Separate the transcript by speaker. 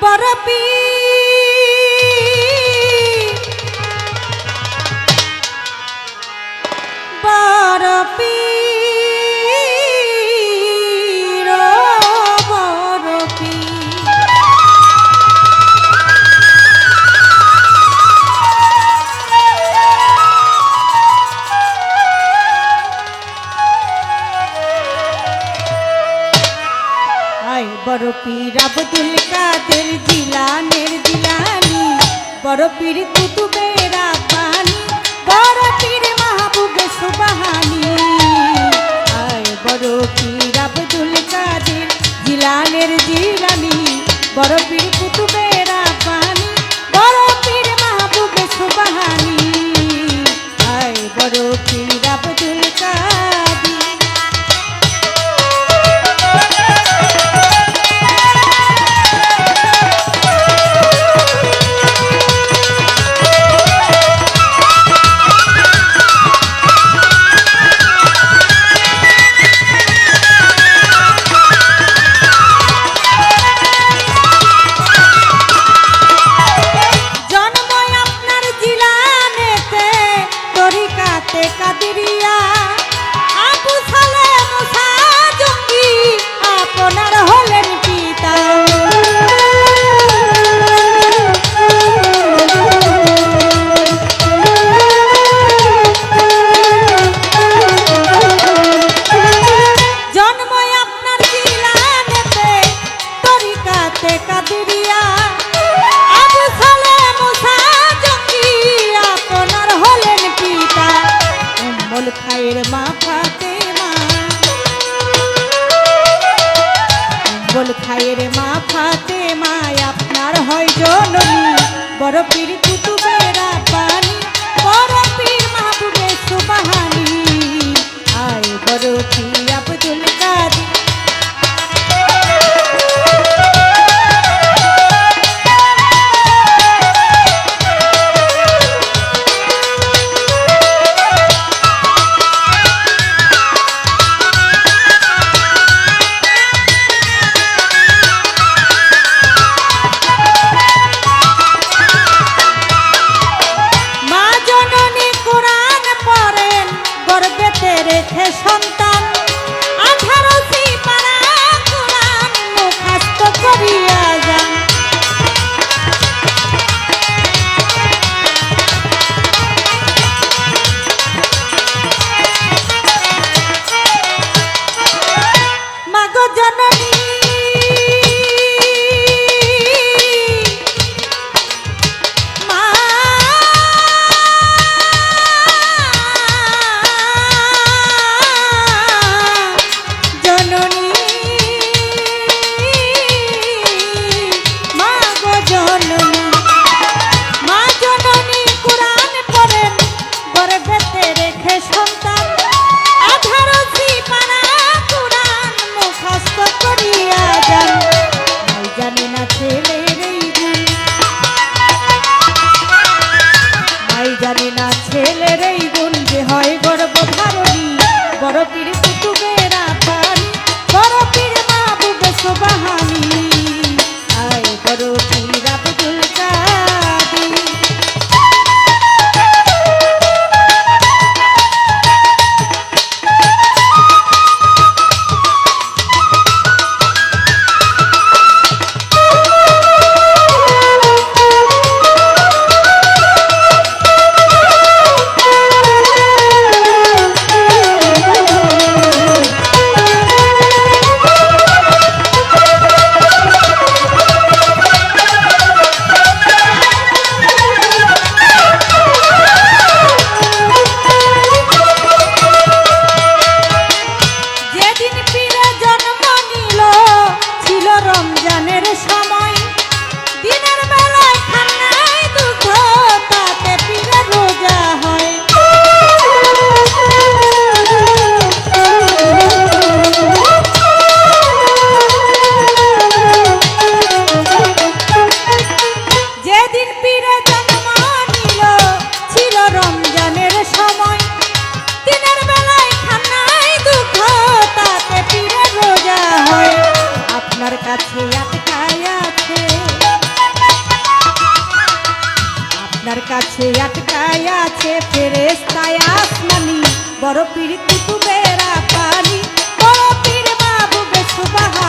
Speaker 1: বরপি বড় পীর আব্দুল কাদের জিলানের জিলানি, বড় পীর কুতুবের আব্বানি, বড় পীর মাহবুব সুবাহানি। আয় বড় পীর আব্দুল কাদের জিলানের জিলানি, বড় পীর উম্মুল খায়ের মা ফাতে মায়, আপনার হয় জননী। বড় পীর কুতুবেরা পানি বড় পীর মাহবুবে সুবাহানি। আয় বড় পীর গর্বেতে রেখে সন্তান না ছেলের এই গুণ যে হয় গর্ব ধারণী। বড় পীর কুতুবে কাছে আটকায় আছে ফেরেস্তায় আসমানি। বড় পীর কুতুবেরা পানি বড় পীর মাহবুবে সুবাহা